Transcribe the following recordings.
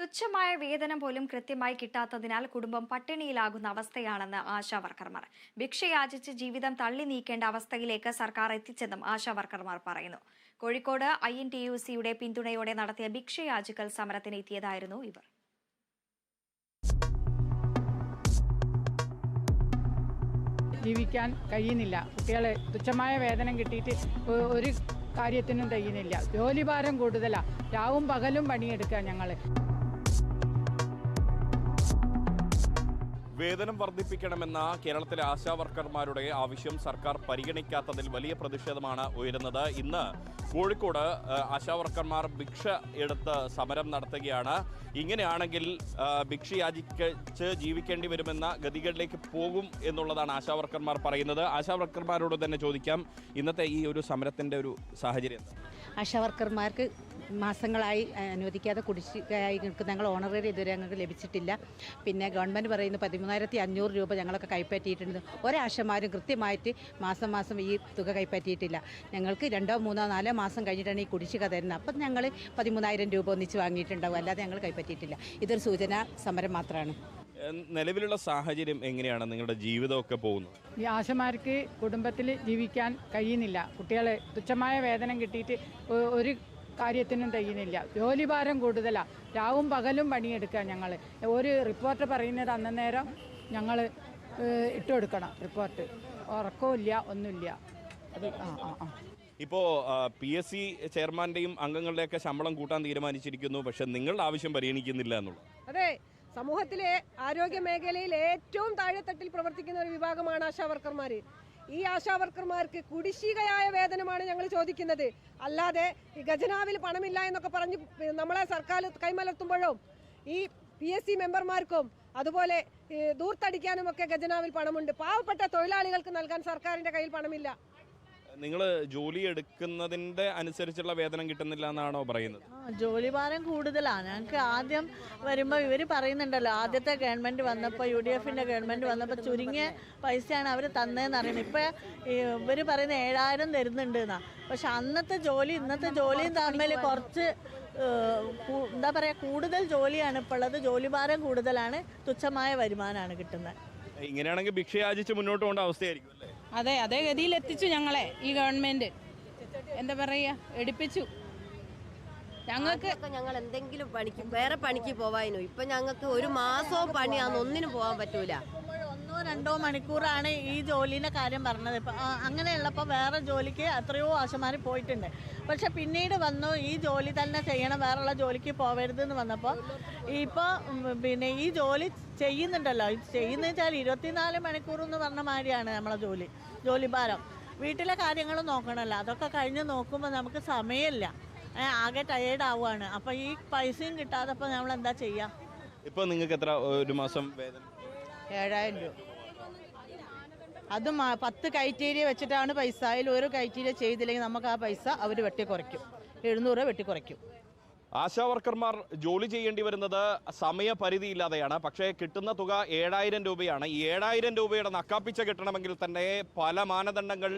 തുച്ഛമായ വേതനം പോലും കൃത്യമായി കിട്ടാത്തതിനാൽ കുടുംബം പട്ടിണിയിലാകുന്ന അവസ്ഥയാണെന്ന് ആശാ വർക്കർമാർ. ഭിക്ഷയാചിച്ച് ജീവിതം തള്ളി നീക്കേണ്ട അവസ്ഥയിലേക്ക് സർക്കാർ എത്തിച്ചെന്നും ആശാ വർക്കർമാർ പറയുന്നു. കോഴിക്കോട് ഐ എൻ പിന്തുണയോടെ നടത്തിയ ഭിക്ഷയാചിക്കൽ സമരത്തിന് എത്തിയതായിരുന്നു ഇവർ. ജീവിക്കാൻ കഴിയുന്നില്ല. കുട്ടികളെ തുച്ഛമായ വേതനം കിട്ടിയിട്ട് ഒരു കാര്യത്തിനും കഴിയുന്നില്ല ജോലിഭാരം കൂടുതലാണ് രാവും പകലും പണിയെടുക്കുക ഞങ്ങൾ വേതനം വർദ്ധിപ്പിക്കണമെന്ന കേരളത്തിലെ ആശാ വർക്കർമാരുടെ ആവശ്യം സർക്കാർ പരിഗണിക്കാത്തതിൽ വലിയ പ്രതിഷേധമാണ് ഉയരുന്നത്. ഇന്ന് കോഴിക്കോട് ആശാവർക്കർമാർ ആശാ വർക്കർമാർ ഭിക്ഷ എടുത്ത് സമരം നടത്തുകയാണ്. ഇങ്ങനെയാണെങ്കിൽ ഭിക്ഷ യാചിച്ച് ജീവിക്കേണ്ടി വരുമെന്ന ഗതികളിലേക്ക് പോകും എന്നുള്ളതാണ് ആശാവർക്കർമാർ പറയുന്നത്. ആശാവർക്കർമാരോട് തന്നെ ചോദിക്കാം ഇന്നത്തെ ഈ ഒരു സമരത്തിന്റെ ഒരു സാഹചര്യം? ആശാവർക്കർമാർക്ക് മാസങ്ങളായി അനുവദിക്കാതെ കുടിശ്ശികയായി നിൽക്കുന്ന ഞങ്ങൾ ഓണററി ഇതുവരെ ഞങ്ങൾക്ക് ലഭിച്ചിട്ടില്ല. പിന്നെ ഗവൺമെന്റ് പറയുന്ന പതിമൂന്നായിരത്തി അഞ്ഞൂറ് രൂപ ഞങ്ങളൊക്കെ കൈപ്പറ്റിയിട്ടുണ്ട്. ഒരാശമാരും കൃത്യമായിട്ട് മാസം മാസം ഈ തുക കൈപ്പറ്റിയിട്ടില്ല. ഞങ്ങൾക്ക് രണ്ടോ മൂന്നോ നാലോ മാസം കഴിഞ്ഞിട്ടാണ് ഈ കുടിശ്ശിക തരുന്നത്. അപ്പം ഞങ്ങൾ പതിമൂന്നായിരം രൂപ ഒന്നിച്ച് വാങ്ങിയിട്ടുണ്ടാവും. അല്ലാതെ ഞങ്ങൾ കൈപ്പറ്റിയിട്ടില്ല. ഇതൊരു സൂചന സമരം മാത്രമാണ് നിലവിലുള്ള സാഹചര്യം എങ്ങനെയാണ് നിങ്ങളുടെ ജീവിതമൊക്കെ പോകുന്നത്? ഈ ആശമാർക്ക് കുടുംബത്തിൽ ജീവിക്കാൻ കഴിയുന്നില്ല. കുട്ടികളെ തുച്ഛമായ വേതനം കിട്ടിയിട്ട് ഒരു കാര്യത്തിനും തയ്യുന്നില്ല ജോലി ഭാരം കൂടുതലാണ് രാവും പകലും പണിയെടുക്കുക ഞങ്ങൾ ഒരു റിപ്പോർട്ട് പറയുന്നത് അന്നേരം ഞങ്ങൾ ഇട്ടുകൊടുക്കണം റിപ്പോർട്ട്. റിപ്പോർട്ട് ഉറക്കമില്ല ഒന്നുമില്ല. അത്. ആ ആ ആ. ഇപ്പോൾ പി എസ് സി ചെയർമാന്റെയും അംഗങ്ങളുടെയൊക്കെ ശമ്പളം കൂട്ടാൻ തീരുമാനിച്ചിരിക്കുന്നു. പക്ഷെ നിങ്ങളുടെ ആവശ്യം പരിഗണിക്കുന്നില്ല എന്നുള്ളത്. അതെ സമൂഹത്തിലെ ആരോഗ്യ മേഖലയിൽ ഏറ്റവും താഴെത്തട്ടിൽ പ്രവർത്തിക്കുന്ന ഒരു വിഭാഗമാണ് ആശാവർക്കർമാർ ഈ ആശാവർക്കർമാർക്ക് കുടിശ്ശികയായ വേതനമാണ് ഞങ്ങൾ ചോദിക്കുന്നത്. അല്ലാതെ ഈ ഖജനാവിൽ പണമില്ല എന്നൊക്കെ പറഞ്ഞ് നമ്മളെ സർക്കാർ കൈമലർത്തുമ്പോഴും ഈ പി എസ് സി മെമ്പർമാർക്കും അതുപോലെ ദൂർത്തടിക്കാനുമൊക്കെ ഖജനാവിൽ പണമുണ്ട്. പാവപ്പെട്ട തൊഴിലാളികൾക്ക് നൽകാൻ സർക്കാരിന്റെ കയ്യിൽ പണമില്ല. നിങ്ങൾ ജോലി എടുക്കുന്നതിന്റെ അനുസരിച്ചുള്ള വേതനം കിട്ടുന്നില്ല എന്നാണോ പറയുന്നത്? ജോലി ഭാരം കൂടുതലാണ് ഞങ്ങൾക്ക് ആദ്യം വരുമ്പോൾ ഇവർ പറയുന്നുണ്ടല്ലോ ആദ്യത്തെ ഗവൺമെന്റ് വന്നപ്പോൾ യു ഡി എഫിന്റെ ഗവൺമെന്റ് വന്നപ്പോൾ ചുരുങ്ങിയ പൈസയാണ് അവർ തന്നതെന്ന് അറിയുന്നത്. ഇപ്പോൾ ഇവർ പറയുന്ന ഏഴായിരം തരുന്നുണ്ട് എന്നാ പക്ഷെ അന്നത്തെ ജോലി ഇന്നത്തെ ജോലിയും തമ്മിൽ കുറച്ച് എന്താ പറയുക കൂടുതൽ ജോലിയാണ് ഇപ്പോൾ ഉള്ളത് ജോലി ഭാരം കൂടുതലാണ് തുച്ഛമായ വരുമാനമാണ് കിട്ടുന്നത്. ഇങ്ങനെയാണെങ്കിൽ ഭിക്ഷയാചിച്ച് മുന്നോട്ട് പോകേണ്ട അവസ്ഥയായിരിക്കും അല്ലേ? അതെ അതേ ഗതിയിൽ എത്തിച്ചു ഞങ്ങളെ ഈ ഗവൺമെന്റ്. എന്താ പറയാ? എടുപ്പിച്ചു. ഞങ്ങൾക്ക് ഞങ്ങൾ എന്തെങ്കിലും പണിക്ക് വേറെ പണിക്ക് പോവാനോ ഇപ്പൊ ഞങ്ങൾക്ക് ഒരു മാസവും പണിയാന്ന് ഒന്നിനും പോകാൻ പറ്റൂല. ഒന്നോ രണ്ടോ മണിക്കൂറാണ് ഈ ജോലീന്റെ കാര്യം പറഞ്ഞത്. അങ്ങനെയുള്ളപ്പോൾ വേറെ ജോലിക്ക് എത്രയോ ആശമാർ പോയിട്ടുണ്ട്. പക്ഷെ പിന്നീട് വന്നു ഈ ജോലി തന്നെ ചെയ്യണം വേറെയുള്ള ജോലിക്ക് പോവരുത് എന്ന് വന്നപ്പോൾ ഇപ്പോൾ പിന്നെ ഈ ജോലി ചെയ്യുന്നുണ്ടല്ലോ. ചെയ്യുന്ന വെച്ചാൽ ഇരുപത്തിനാല് മണിക്കൂർ എന്ന് പറഞ്ഞ മാതിരിയാണ് നമ്മളെ ജോലി ജോലിഭാരം വീട്ടിലെ കാര്യങ്ങൾ നോക്കണമല്ലോ അതൊക്കെ കഴിഞ്ഞ് നോക്കുമ്പോൾ നമുക്ക് സമയമില്ല. ആകെ ടയേർഡ് ആവുകയാണ് അപ്പോൾ ഈ പൈസയും കിട്ടാതെ അപ്പോൾ നമ്മൾ എന്താ ചെയ്യുക ഇപ്പോൾ നിങ്ങൾക്ക് എത്ര ഒരു മാസം വേതനം ഏഴായിരം രൂപ. അത് പത്ത് കൈറ്റീരിയ വെച്ചിട്ടാണ് പൈസ. അതിൽ ഒരു കൈറ്റീരിയ ചെയ്തില്ലെങ്കിൽ നമുക്ക് ആ പൈസ അവർ വെട്ടിക്കുറയ്ക്കും. എഴുന്നൂറ് രൂപ വെട്ടിക്കുറയ്ക്കും. ആശാ വർക്കർമാർ ജോലി ചെയ്യേണ്ടി വരുന്നത് സമയപരിധി ഇല്ലാതെയാണ് പക്ഷേ കിട്ടുന്ന തുക ഏഴായിരം രൂപയാണ്. ഈ ഏഴായിരം രൂപയുടെ നക്കാപ്പിച്ച കിട്ടണമെങ്കിൽ തന്നെ പല മാനദണ്ഡങ്ങൾ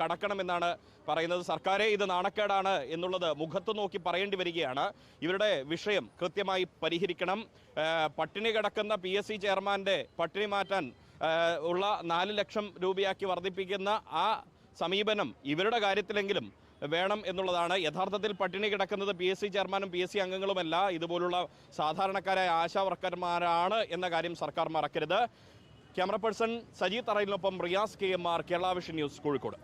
കടക്കണമെന്നാണ് പറയുന്നത്. സർക്കാരെ ഇത് നാണക്കേടാണ് എന്നുള്ളത് മുഖത്ത് നോക്കി പറയേണ്ടി വരികയാണ്. ഇവരുടെ വിഷയം കൃത്യമായി പരിഹരിക്കണം. പട്ടിണി കിടക്കുന്ന പി എസ് സി ചെയർമാന്റെ പട്ടിണി മാറ്റാൻ ഉള്ള നാല് ലക്ഷം രൂപയാക്കി വർദ്ധിപ്പിക്കുന്ന ആ സമീപനം ഇവരുടെ കാര്യത്തിലെങ്കിലും വേണം എന്നുള്ളതാണ്. യഥാർത്ഥത്തിൽ പട്ടിണി കിടക്കുന്നത് പി എസ് സി ചെയർമാനും പി എസ് സി അംഗങ്ങളുമല്ല. ഇതുപോലുള്ള സാധാരണക്കാരായ ആശാ വർക്കർമാരാണ് എന്ന കാര്യം സർക്കാർ മറക്കരുത്. Camera person Saji തറയിലിനൊപ്പം Riyas K M R Kerala Vision news Kozhikode.